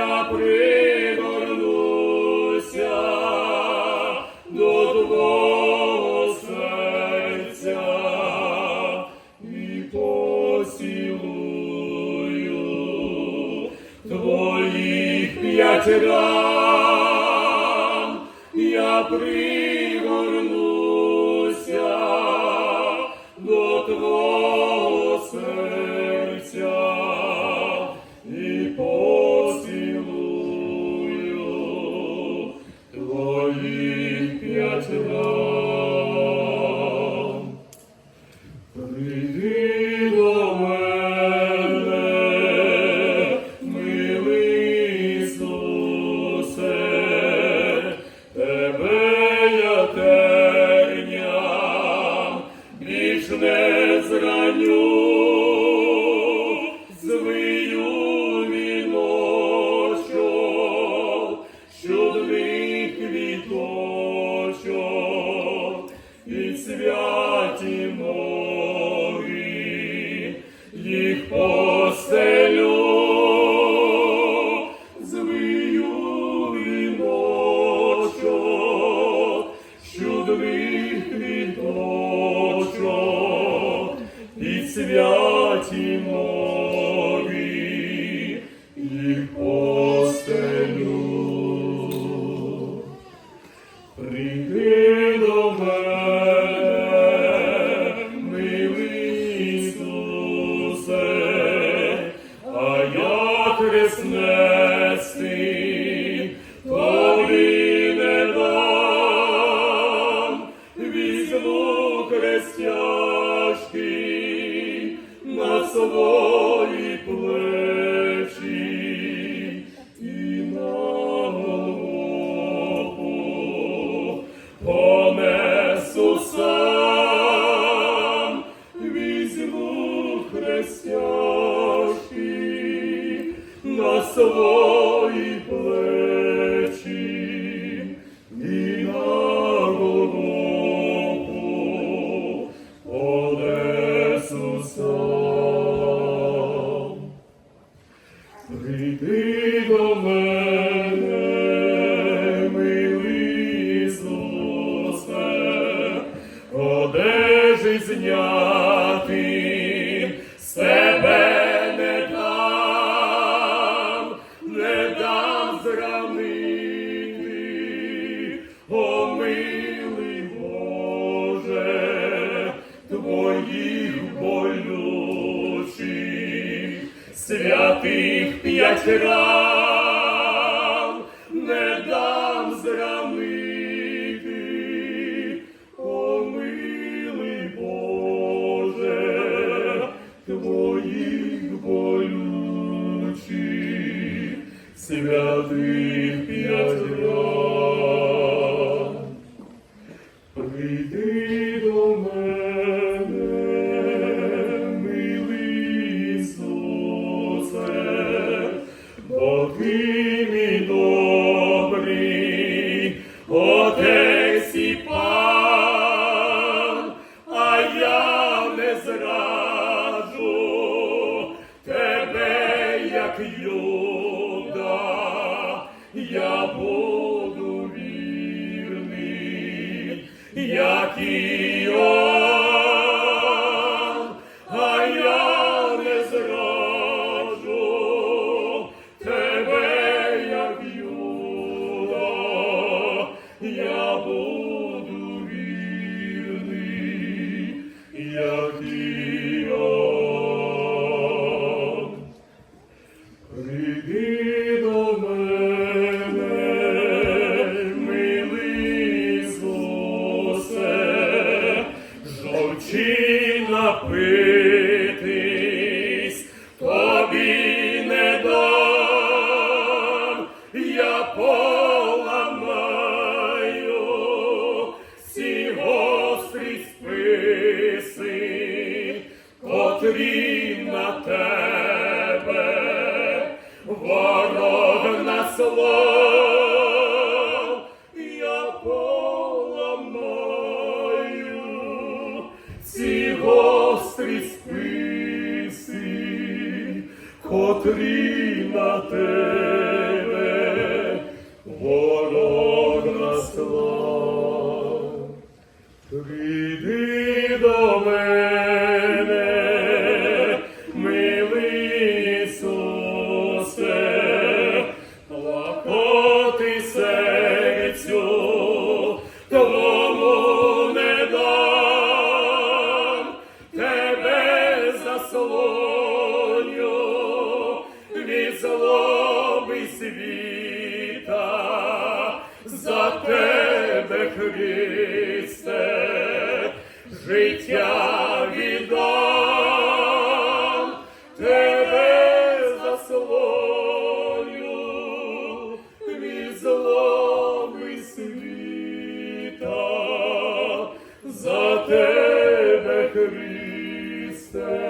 я пригорнуся до твого і поцілую твоїх п'ять і на свої плечі і на голову понесу сам. Прийди до мене, милий Ісусе, одежі зняти, з п'ять не дам зрамити, о милий Боже, твоїх болючих, святих п'ять як Іоанн, котрі на тебе. Ворог наслав, я поламаю ці гострі списи, котрі на тебе заломи світа, за тебе Христе, життя віддам, тебе заслоню від зломи світа, за тебе Христе.